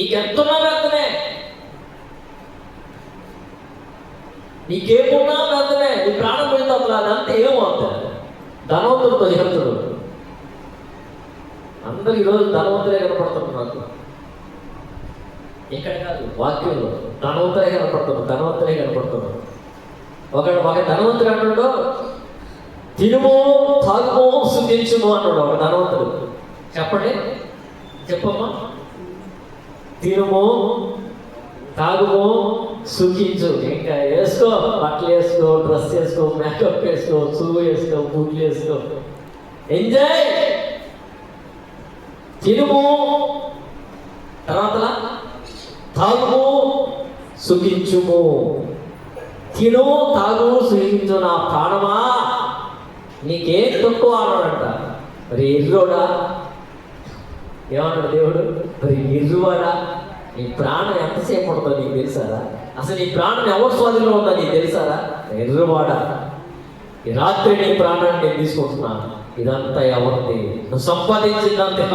నీకెంతున్నా వ్యర్థమే నీకేమున్నా వ్యర్థమే నీ ప్రాణం పోయిన అసలు అదంతా ఏమవుతుంది ధనవంతుడితో చెప్తుడు అందరు ఈరోజు ధనవంతులే కనపడుతున్నారు నాకు. ఇక్కడ కాదు వాక్యంలో ధనవంతులే కనపడుతున్నారు ధనవంతులే కనపడుతున్నారు. ఒక ఒక ధనవంతుడు అంటాడు తినుమో తాగుమో సుఖించుమో అన్నాడు ఒక ధనవంతుడు. చెప్పండి. చెప్పమ్మా. తినుము తాగుము సుఖించు. ఇంకా వేసుకో బట్టలు వేసుకో డ్రెస్ వేసుకో మేకప్ వేసుకో షూ వేసుకో బూట్లు వేసుకో. ఎంజాయ్ తినుము తర్వాత తాగుము సుఖించుము. తిను తాగు సుఖించు నా ప్రాణమా? నీకేం తక్కువ అన్నాడంట. మరి ఎర్రోడా? ఏమన్నాడు దేవుడు? మరి నీ ప్రాణం ఎంతసేపు ఉంటుందో నీకు తెలుసారా? అసలు నీ ప్రాణం ఎవరి స్వాధీనంలో ఉందో నీకు తెలుసారా? ఎర్రువాడా ఈ రాత్రి నీ ప్రాణాన్ని నేను తీసుకుంటున్నా ఇదంతా ఎవరిది? నువ్వు సంపాదించిందంతా